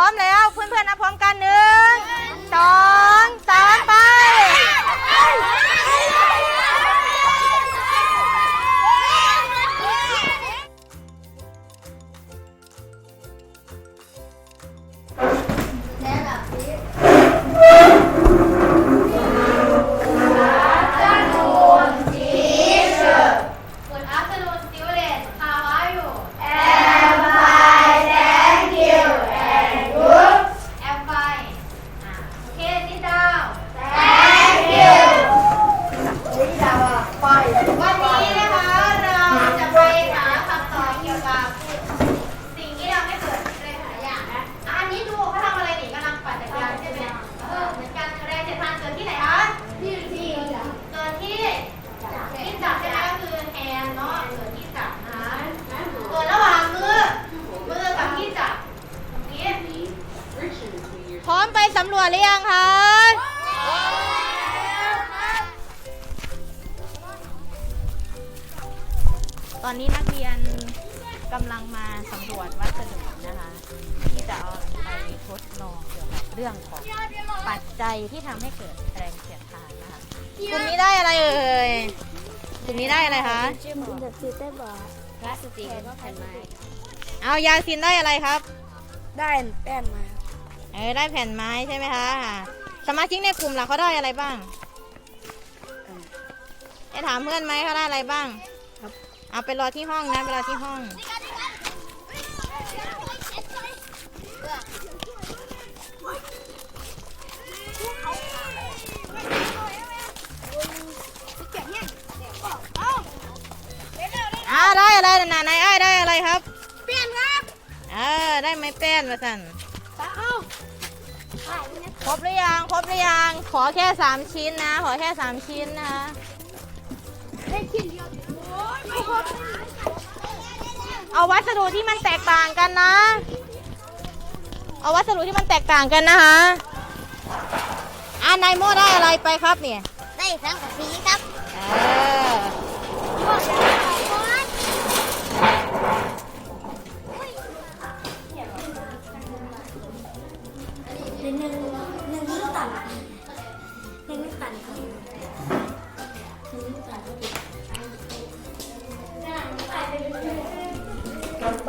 ร้อมแล้ว เพื่อนๆนับพร้อมกันหนึ่งสอง ตอนนี้นักเรียนกำลังมาสำรวจวัสดุนะคะ ที่จะเอาไปทดลองเกี่ยวกับเรื่องของปัจจัยที่ทำให้เกิดแรงเสียดทานนะคะกลุ่มนี้ได้อะไรเอ่ยกลุ่มนี้ได้อะไรคะพลาสติกแผ่นไม้เอายาซินได้อะไรครับ ได้แป้นมาเออได้แผ่นไม้ใช่ไหมคะสมาชิกในกลุ่มล่ะเขาได้อะไรบ้างได้ถามเพื่อนไหมเขาได้อะไรบ้าง เอาไปรอที่ห้องนะไปรอที่ห้องอ่าได้อะไรน่ะนายไอ้ายได้อะไรครับ เปลี่ยนครับเออได้ไม้แป้นมาสั่นเอาครบหรือยังครบหรือยังขอแค่สามชิ้นนะ ขอแค่สามชิ้นนะคะได้ชิ้น เอาวัสดุที่มันแตกต่างกันนะ เอาวัสดุที่มันแตกต่างกันนะคะอ่านายโมได้อะไรไปครับเนี่ย ได้สังกะสีครับ เออ อั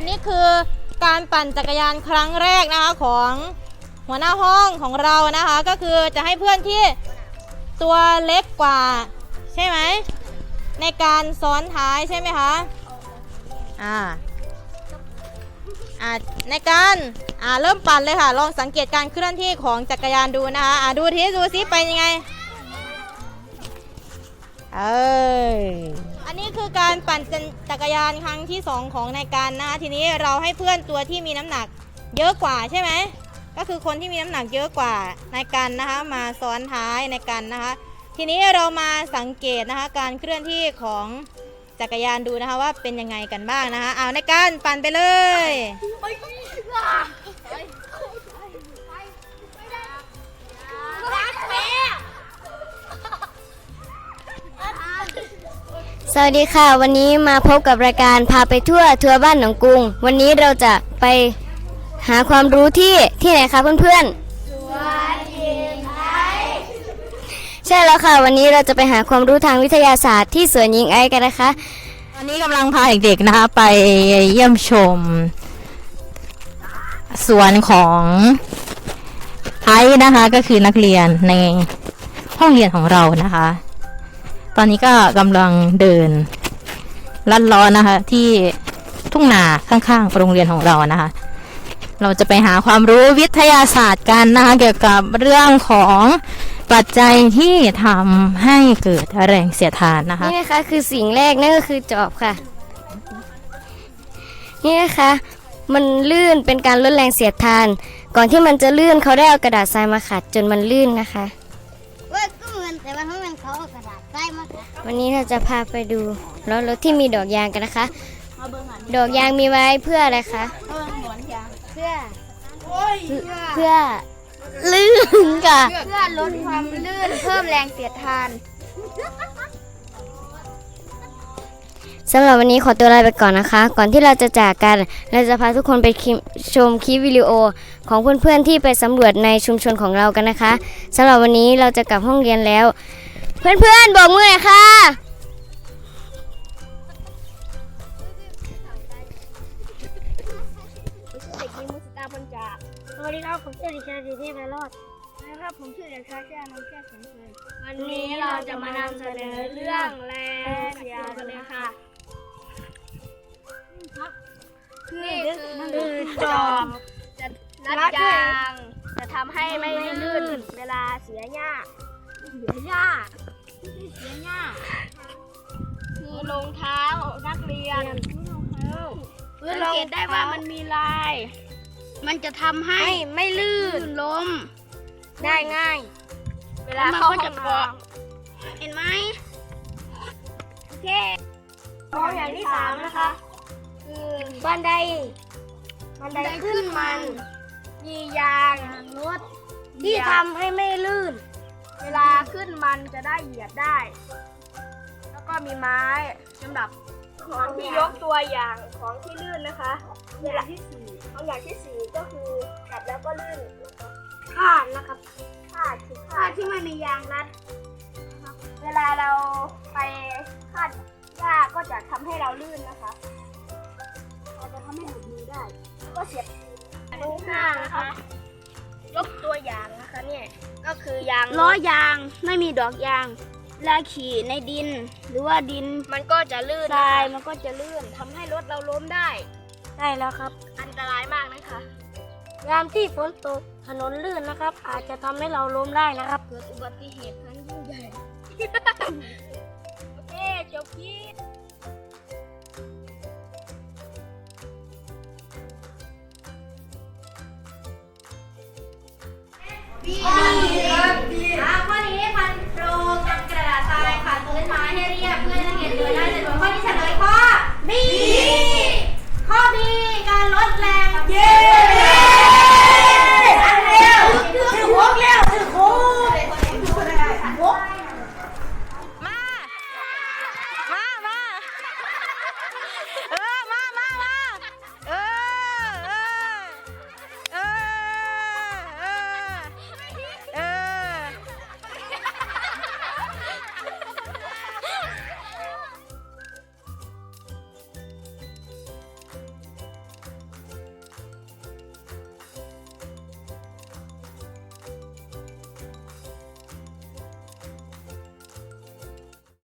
นนี้คือการปั่นจักรยานครั้งแรกนะคะของหัวหน้าห้องของเรานะคะ ก็คือจะให้เพื่อนที่ตัวเล็กกว่า ใช่ไหม ในการซ้อนท้ายใช่ไหมคะ อ่า อ่าในการอ่าเริ่มปั่นเลยค่ะ ลองสังเกตการเคลื่อนที่ของจักรยานดูนะคะอ่าดูทีดูซิไปยังไงเอยอันนี้คือการปั่นจักรยานครั้งที่สองของในายการนะคะทีนี้เราให้เพื่อนตัวที่มีน้ำหนักเยอะกว่าใช่ไหมก็คือคนที่มีน้ำหนักเยอะกว่าในายกันนะคะมาซ้อนท้ายในกันนะคะ ทีนี้เรามาสังเกตนะคะการเคลื่อนที่ของ จักรยานดูนะคะว่าเป็นยังไงกันบ้างนะคะเอาในการปั่นไปเลยสวัสดีค่ะ วันนี้มาพบกับรายการพาไปทั่วทัวร์บ้านหนองกรุง วันนี้เราจะไปหาความรู้ที่ที่ไหนคะเพื่อนๆ ใช่แล้วค่ะ วันนี้เราจะไปหาความรู้ทางวิทยาศาสตร์ที่สวนยิงไอกันนะคะ ตอนนี้กำลังพาเด็กๆนะคะไปเยี่ยมชม สวนของไอซ์นะคะก็คือนักเรียนในห้องเรียนของเรานะคะ ตอนนี้ก็กำลังเดินลัดล้อนะคะ ที่ทุ่งนาข้างๆโรงเรียนของเรานะคะ เราจะไปหาความรู้วิทยาศาสตร์กันนะคะเกี่ยวกับเรื่องของ ปัจจัยที่ทำให้เกิดแรงเสียดทานนะคะ นี่นะคะคือสิ่งแรกนั่นก็คือจอบค่ะ นี่นะคะ มันลื่นเป็นการลดแรงเสียดทาน ก่อนที่มันจะลื่นเขาได้เอากระดาษทรายมาขัดจนมันลื่นนะคะ ว่าก็เหมือนแต่ว่าเขามันเขาเอากระดาษใส่มาค่ะวันนี้เราจะพาไปดูล้อรถที่มีดอกยางกันนะคะ ดอกยางมีไว้เพื่ออะไรคะ เพื่อเพื่อ ลื่นค่ะ เพื่อลดความลื่นเพิ่มแรงเสียดทานสำหรับวันนี้ขอตัวลาไปก่อนนะคะ ก่อนที่เราจะจากกัน เราจะพาทุกคนไปคลิปชมคลิปวิดีโอ ของเพื่อนๆที่ไปสำรวจในชุมชนของเรากันนะคะสำหรับวันนี้เราจะกลับห้องเรียนแล้ว เพื่อนๆบอกมือหน่อยค่ะ วัสดีครับผมชื่อดิฉันดิเทพไพโรอดนะครับผมชื่อเด็กชายชื่ออนนท์แก้วสมเสยวันนี้เราจะมานำเสนอเรื่องแรงเสียดกันเลยค่ะนี่คือจอบจะรัดยาง จะทำให้ไม่ลื่นเวลาเสียหญ้าเสียหญ้าเสียหญ้าคือรองเท้านักเรียนสังเกตได้ว่ามันมีลาย มันจะทำให้ไม่ลื่นล้ม ได้ง่าย เวลาเข้าห้องน้ำเห็นไหมโอเคตัวอย่างที่สามนะคะ คือบันไดบันไดขึ้นมันมียางรถที่ทำให้ไม่ลื่น เวลาขึ้นมันจะได้เหยียบได้ แล้วก็มีไม้สำหรับของที่ยกตัวอย่างของที่ลื่นนะคะเวลาที่สี่ตัวอย่างที่สี่ ก็คือจับแล้วก็ลื่นคาดนะครับคาดคือคาดที่มันมียางรัดนะครับเวลาเราไปคาดหญ้าก็จะทำให้เราลื่นนะคะเราจะทำให้หลุดมือได้ ก็เสียบดูห้านะคะยกตัวอย่างนะคะเนี่ยก็คือยางล้อยางไม่มีดอกยางเวลาขี่ในดิน หรือว่าดินมันก็จะลื่นทรายมันก็จะลื่นทำให้รถเราล้มได้ใช่แล้วครับ อันตรายมากนะคะ ยามที่ฝนตกถนนลื่นนะครับ อาจจะทำให้เราล้มได้นะครับ เกิดอุบัติเหตุครั้งยิ่งใหญ่ โอเค จบคลิปบีบีอะข้นี้พันโรกับกระดาษทรายขัดพื้นไม้ให้เรีเพื่อนักเรียนเดินได้สะดวกข้อที่เฉลยข้อบี